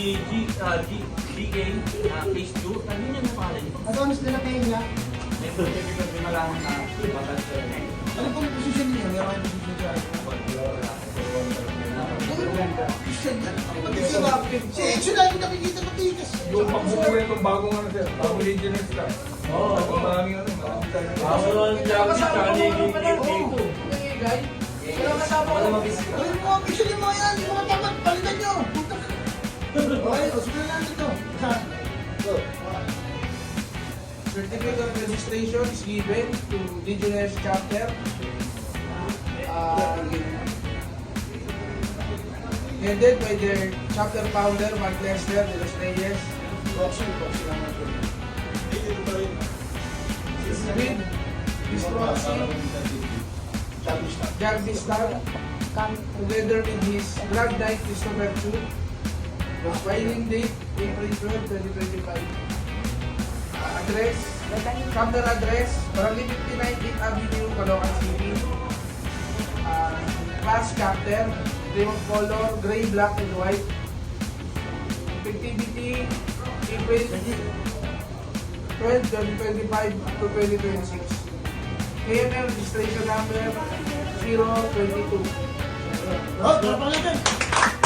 G, ah, G, GK, ah, Phase 2, ano yun yung pangalan niyo? Adonis de la Peña. May certificate din malaman na bagal Ano pong position niya? Meron kayong position siya. Si Edson lagi nakikita ko tigas. Yung pagbubuhay itong bagong ano sir, bagong. Oo. Maraming ano, maraming tayo. Ano yung mga yan? Yung mga tamat, palitan nyo. Puta. Certificate of registration is given to Legionnaires Chapter. Uh, headed by their chapter founder, Mark Lester de los Reyes. Boxing, boxing naman ito. With his proxy, Jarvis together with his Grand Knight Christopher Chu. The filing date, April 12, 2025. Uh, address, chapter address, Barangay 59, 8th Avenue, Caloocan City. Uh, class chapter, name of color, gray, black, and white. Effectivity, April 12, 2025 to 2026. KML registration number 022. Oh.